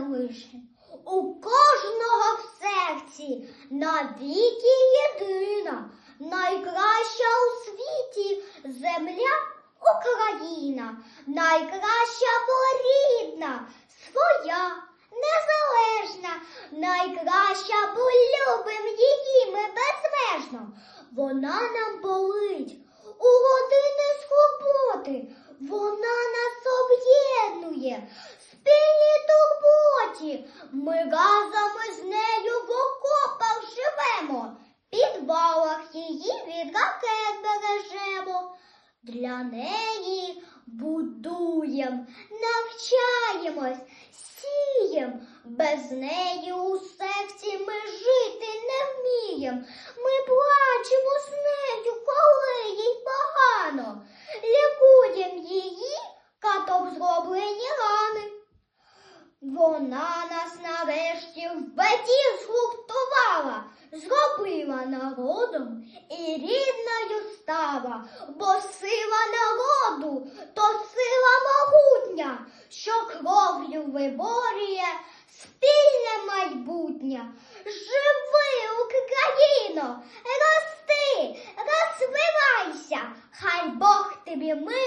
лише. У кожного в серці навіки єдина, найкраща у світі земля Україна, найкраща бо рідна, своя, незалежна, найкраща, бо любим її ми безмежно. Вона нам болить у години Ми разом із нею в окопах живемо, підвалах її від ракет бережемо. Для неї будуєм, навчаємось, сієм. Без неї у серці ми жити не вмієм. Вона нас нарешті в беді згуртувала, зробила народом і рідною стала, бо сила народу то сила могутня, що кров'ю виборює спільне майбутнє. Живи, Україно, рости, розвивайся, хай Бог тобі мир.